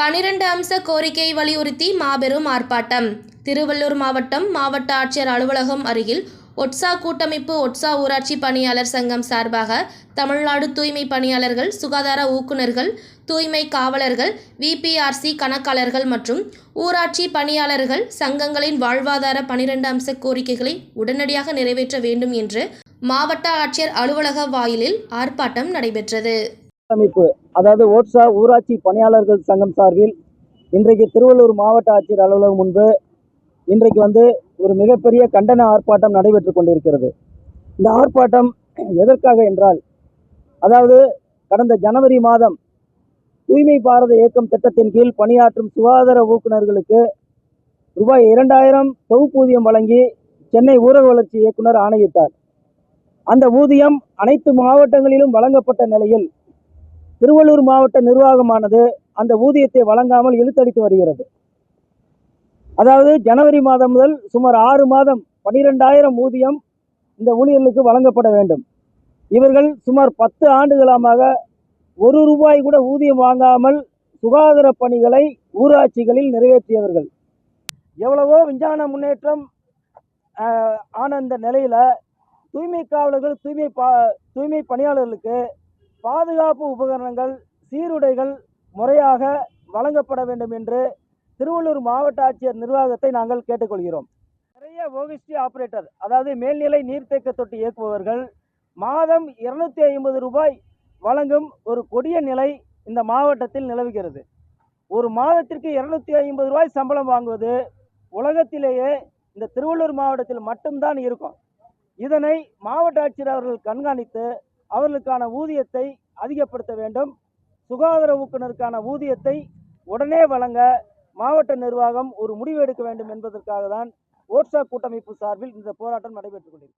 பனிரெண்டு அம்ச கோரிக்கை வலியுறுத்தி மாபெரும் ஆர்ப்பாட்டம். திருவள்ளூர் மாவட்டம் மாவட்ட ஆட்சியர் அலுவலகம் அருகில் ஒட்சா கூட்டமைப்பு ஒட்சா ஊராட்சி பணியாளர் சங்கம் சார்பாக தமிழ்நாடு தூய்மை பணியாளர்கள் சுகாதார ஊக்குநர்கள் தூய்மை காவலர்கள் விபிஆர்சி கணக்காளர்கள் மற்றும் ஊராட்சி பணியாளர்கள் சங்கங்களின் வாழ்வாதார பனிரெண்டு அம்ச கோரிக்கைகளை உடனடியாக நிறைவேற்ற வேண்டும் என்று மாவட்ட ஆட்சியர் அலுவலக வாயிலில் ஆர்ப்பாட்டம் நடைபெற்றது. அமைப்பு அதாவது ஓட்ஸா ஊராட்சி பணியாளர்கள் சங்கம் சார்பில் இன்றைக்கு திருவள்ளூர் மாவட்ட ஆட்சியர் அலுவலகம் முன்பு இன்றைக்கு வந்து ஒரு மிகப்பெரிய கண்டன ஆர்ப்பாட்டம் நடைபெற்று கொண்டிருக்கிறது. இந்த ஆர்ப்பாட்டம் எதற்காக என்றால் அதாவது கடந்த ஜனவரி மாதம் தூய்மை பாரத இயக்கம் திட்டத்தின் கீழ் பணியாற்றும் சுகாதார ஊக்குநர்களுக்கு ரூபாய் இரண்டாயிரம் தொகுப்பூதியம் வழங்கி சென்னை ஊரக வளர்ச்சி இயக்குனர் ஆணையிட்டார். அந்த ஊதியம் அனைத்து மாவட்டங்களிலும் வழங்கப்பட்ட நிலையில் திருவள்ளூர் மாவட்ட நிர்வாகமானது அந்த ஊதியத்தை வழங்காமல் இழுத்தடித்து வருகிறது. அதாவது ஜனவரி மாதம் முதல் சுமார் ஆறு மாதம் பனிரெண்டாயிரம் ஊதியம் இந்த ஊழியர்களுக்கு வழங்கப்பட வேண்டும். இவர்கள் சுமார் பத்து ஆண்டுகளமாக ஒரு ரூபாய் கூட ஊதியம் வாங்காமல் சுகாதார பணிகளை ஊராட்சிகளில் நிறைவேற்றியவர்கள். எவ்வளவோ விஞ்ஞான முன்னேற்றம் ஆன இந்த நிலையில் தூய்மை காவலர்கள் தூய்மை பா தூய்மை பணியாளர்களுக்கு பாதுகாப்பு உபகரணங்கள் சீருடைகள் முறையாக வழங்கப்பட வேண்டும் என்று திருவள்ளூர் மாவட்ட ஆட்சியர் நிர்வாகத்தை நாங்கள் கேட்டுக்கொள்கிறோம். நிறைய ஓகிஸ்டி ஆபரேட்டர் அதாவது மேல்நிலை நீர்த்தேக்க தொட்டி இயக்குபவர்கள் மாதம் இருநூத்தி ஐம்பது ரூபாய் வழங்கும் ஒரு கொடிய நிலை இந்த மாவட்டத்தில் நிலவுகிறது. ஒரு மாதத்திற்கு இருநூத்தி ஐம்பது ரூபாய் சம்பளம் வாங்குவது உலகத்திலேயே இந்த திருவள்ளூர் மாவட்டத்தில் மட்டும்தான் இருக்கும். இதனை மாவட்ட ஆட்சியர் அவர்கள் கண்காணித்து அவர்களுக்கான ஊதியத்தை அதிகப்படுத்த வேண்டும். சுகாதார ஊக்குனருக்கான ஊதியத்தை உடனே வழங்க மாவட்ட நிர்வாகம் ஒரு முடிவு எடுக்க வேண்டும் என்பதற்காக தான் ஓட்ஸா கூட்டமைப்பு சார்பில் இந்த போராட்டம் நடைபெற்றுக் கொண்டிருக்கிறது.